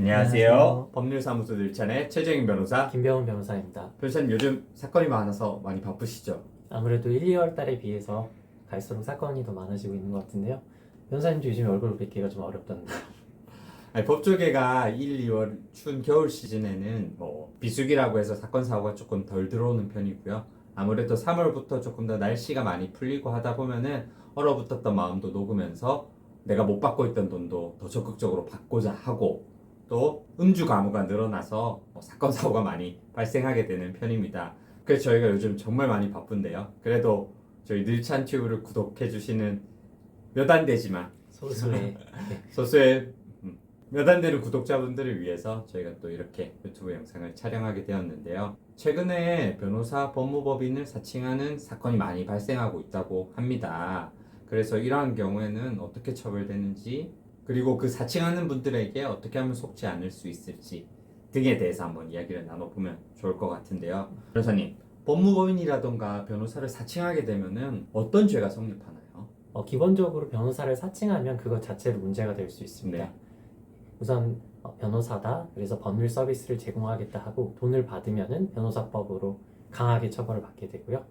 안녕하세요. 안녕하세요. 법률사무소 늘찬의 최정인 변호사. 김병훈 변호사입니다. 변호사님 요즘 사건이 많아서 많이 바쁘시죠? 아무래도 1, 2월 달에 비해서 갈수록 사건이 더 많아지고 있는 것 같은데요. 변호사님도 요즘에 얼굴 뵙기가 좀 어렵던데. 아니, 법조계가 1, 2월 추운 겨울 시즌에는 뭐 비수기라고 해서 사건 사고가 조금 덜 들어오는 편이고요. 아무래도 3월부터 조금 더 날씨가 많이 풀리고 하다 보면은 얼어붙었던 마음도 녹으면서 내가 못 받고 있던 돈도 더 적극적으로 받고자 하고 또 음주 가무가 늘어나서 뭐 사건 사고가 많이 발생하게 되는 편입니다. 그래서 저희가 요즘 정말 많이 바쁜데요. 그래도 저희 늘찬 튜브를 구독해 주시는 몇 안 되지만 소수의 네. 소수의 음, 몇안 되는 구독자분들을 위해서 저희가 또 이렇게 유튜브 영상을 촬영하게 되었는데요. 최근에 변호사 법무법인을 사칭하는 사건이 많이 발생하고 있다고 합니다. 그래서 이러한 경우에는 어떻게 처벌되는지 그리고 그 사칭하는 분들에게 어떻게 하면 속지 않을 수 있을지 등에 대해서 한번 이야기를 나눠보면 좋을 것 같은데요. 변호사님, 법무법인이라던가 변호사를 사칭하게 되면은 어떤 죄가 성립하나요? 어, 기본적으로 변호사를 사칭하면 그것 자체로 문제가 될 수 있습니다. 네. 우선 어, 변호사다. 그래서 법률 서비스를 제공하겠다 하고 돈을 받으면은 변호사법으로 강하게 처벌을 받게 되고요.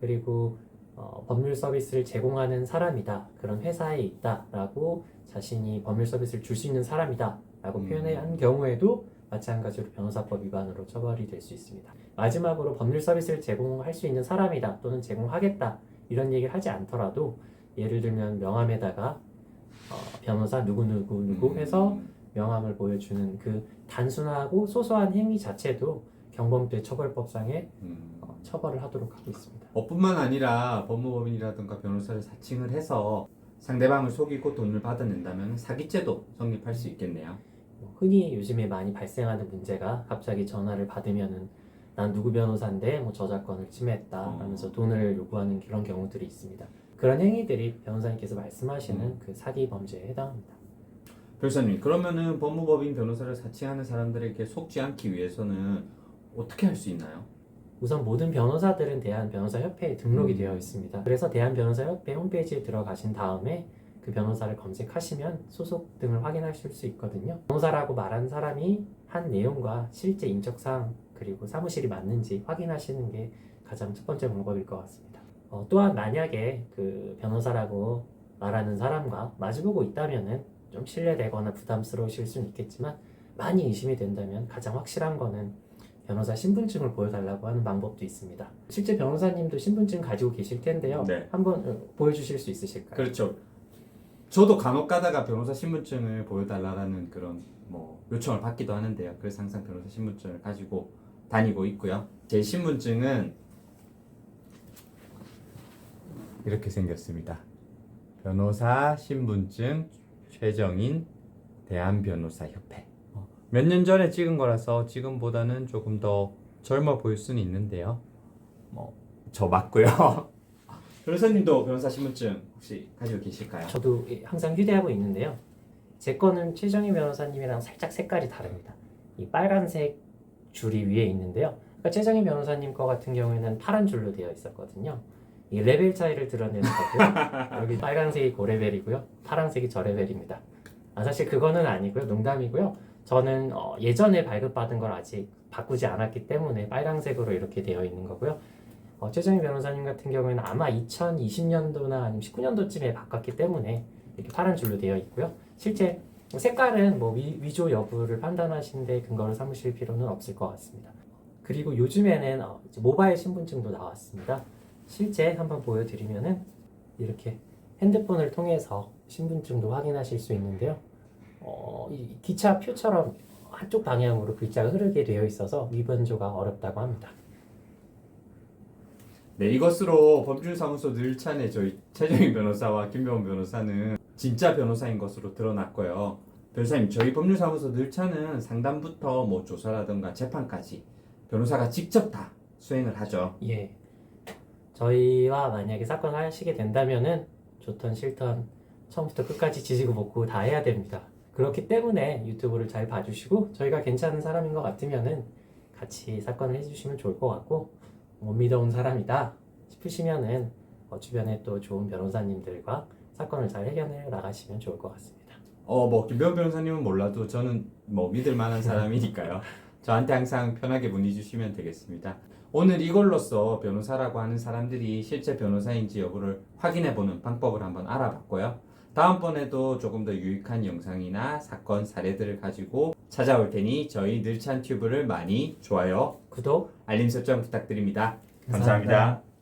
그리고 어, 법률 서비스를 제공하는 사람이다. 그런 회사에 있다 라고 자신이 법률 서비스를 줄 수 있는 사람이다 라고 음. 표현한 경우에도 마찬가지로 변호사법 위반으로 처벌이 될 수 있습니다. 마지막으로 법률 서비스를 제공할 수 있는 사람이다 또는 제공하겠다 이런 얘기를 하지 않더라도 예를 들면 명함에다가 어, 변호사 누구 누구 누구 음. 해서 명함을 보여주는 그 단순하고 소소한 행위 자체도 경범죄 처벌법상에 음. 어, 처벌을 하도록 하고 있습니다. 어, 뿐만 아니라 법무법인이라든가 변호사를 사칭을 해서 상대방을 속이고 돈을 받아낸다면 사기죄도 성립할 수 있겠네요. 뭐 흔히 요즘에 많이 발생하는 문제가 갑자기 전화를 받으면은 난 누구 변호사인데 뭐 저작권을 침해했다 어. 하면서 돈을 요구하는 그런 경우들이 있습니다. 그런 행위들이 변호사님께서 말씀하시는 음. 그 사기 범죄에 해당합니다. 변호사님, 그러면은 법무법인 변호사를 사칭하는 사람들에게 속지 않기 위해서는 어떻게 할 수 있나요? 우선 모든 변호사들은 대한변호사협회에 등록이 음. 되어 있습니다. 그래서 대한변호사협회 홈페이지에 들어가신 다음에 그 변호사를 검색하시면 소속 등을 확인하실 수 있거든요. 변호사라고 말한 사람이 한 내용과 실제 인적사항 그리고 사무실이 맞는지 확인하시는 게 가장 첫 번째 방법일 것 같습니다. 어, 또한 만약에 그 변호사라고 말하는 사람과 마주보고 있다면은 좀 신뢰되거나 부담스러우실 수는 있겠지만 많이 의심이 된다면 가장 확실한 거는 변호사 신분증을 보여달라고 하는 방법도 있습니다. 실제 변호사님도 신분증 가지고 계실 텐데요. 네. 한번 어, 보여주실 수 있으실까요? 그렇죠. 저도 간혹 가다가 변호사 신분증을 보여달라는 그런 뭐 요청을 받기도 하는데요. 그래서 항상 변호사 신분증을 가지고 다니고 있고요. 제 신분증은 이렇게 생겼습니다. 변호사 신분증 최정인 대한변호사협회. 몇 년 전에 찍은 거라서 지금보다는 조금 더 젊어 보일 수는 있는데요. 뭐 저 맞고요. 변호사님도 변호사 신분증 혹시 가지고 계실까요? 저도 항상 휴대하고 있는데요. 제 거는 최정희 변호사님이랑 살짝 색깔이 다릅니다. 이 빨간색 줄이 위에 있는데요. 그러니까 최정희 변호사님 거 같은 경우에는 파란 줄로 되어 있었거든요. 이 레벨 차이를 드러내는 거고요. 여기 빨간색이 고레벨이고요. 파란색이 저레벨입니다. 아, 사실 그거는 아니고요. 농담이고요. 저는 어, 예전에 발급받은 걸 아직 바꾸지 않았기 때문에 빨간색으로 이렇게 되어 있는 거고요. 어, 최정희 변호사님 같은 경우에는 아마 2020년도나 아니면 19년도쯤에 바꿨기 때문에 이렇게 파란 줄로 되어 있고요. 실제 색깔은 뭐 위, 위조 여부를 판단하시는데 근거를 삼으실 필요는 없을 것 같습니다. 그리고 요즘에는 어, 모바일 신분증도 나왔습니다. 실제 한번 보여드리면은 이렇게 핸드폰을 통해서 신분증도 확인하실 수 있는데요. 어, 이 기차 표처럼 한쪽 방향으로 글자가 흐르게 되어 있어서 위변조가 어렵다고 합니다. 네, 이것으로 법률사무소 늘찬의 저희 최정인 변호사와 김병훈 변호사는 진짜 변호사인 것으로 드러났고요. 변호사님, 저희 법률사무소 늘찬은 상담부터 뭐 조사라든가 재판까지 변호사가 직접 다 수행을 하죠. 예. 저희와 만약에 사건을 하시게 된다면은 좋던 싫던 처음부터 끝까지 지지고 볶고 다 해야 됩니다. 그렇기 때문에 유튜브를 잘 봐주시고 저희가 괜찮은 사람인 것 같으면은 같이 사건을 해주시면 좋을 것 같고 못 믿어온 사람이다 싶으시면은 어, 주변에 또 좋은 변호사님들과 사건을 잘 해결해 나가시면 좋을 것 같습니다. 어, 뭐 김배우 변호사님은 몰라도 저는 뭐 믿을 만한 사람이니까요. 저한테 항상 편하게 문의 주시면 되겠습니다. 오늘 이걸로써 변호사라고 하는 사람들이 실제 변호사인지 여부를 확인해 보는 방법을 한번 알아봤고요. 다음번에도 조금 더 유익한 영상이나 사건 사례들을 가지고 찾아올 테니 저희 늘찬 튜브를 많이 좋아요, 구독 알림 설정 부탁드립니다 감사합니다. 감사합니다.